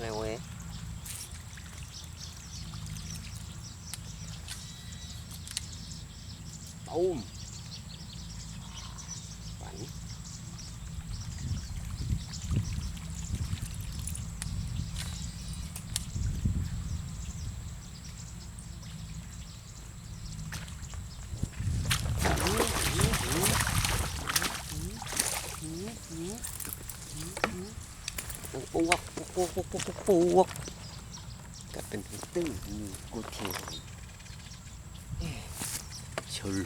này quế bùm. bánh Ooh. ปวกปวกปวกปวกปวกปวกกับเป็นตื้อมีกูเทียชล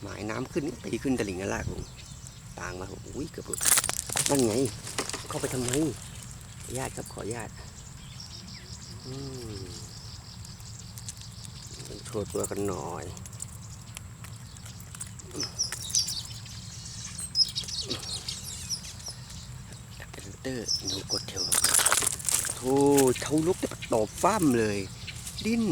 หมายน้ำขึ้นนี่ตีขึ้นตลิ่งกันลากลงต่างมาอุ้ยเกือบหลุดนั่นไง เข้าไปทำไมญาติครับขอญาติอืมมันโชว์ตัวกันหน่อย เป็นเตอร์หนูกดเทวโธ่เท้าลุกจะตอบฟ้ามเลย ดิ้น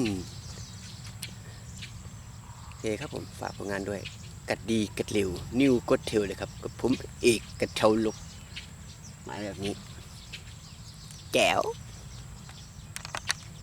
โอเคครับผมฝากผลงานด้วย กัดดีกัดเร็ว นิวกดเทวเลยครับกับผมเอกกัดเท้าลุกมาแบบนี้ แก้ว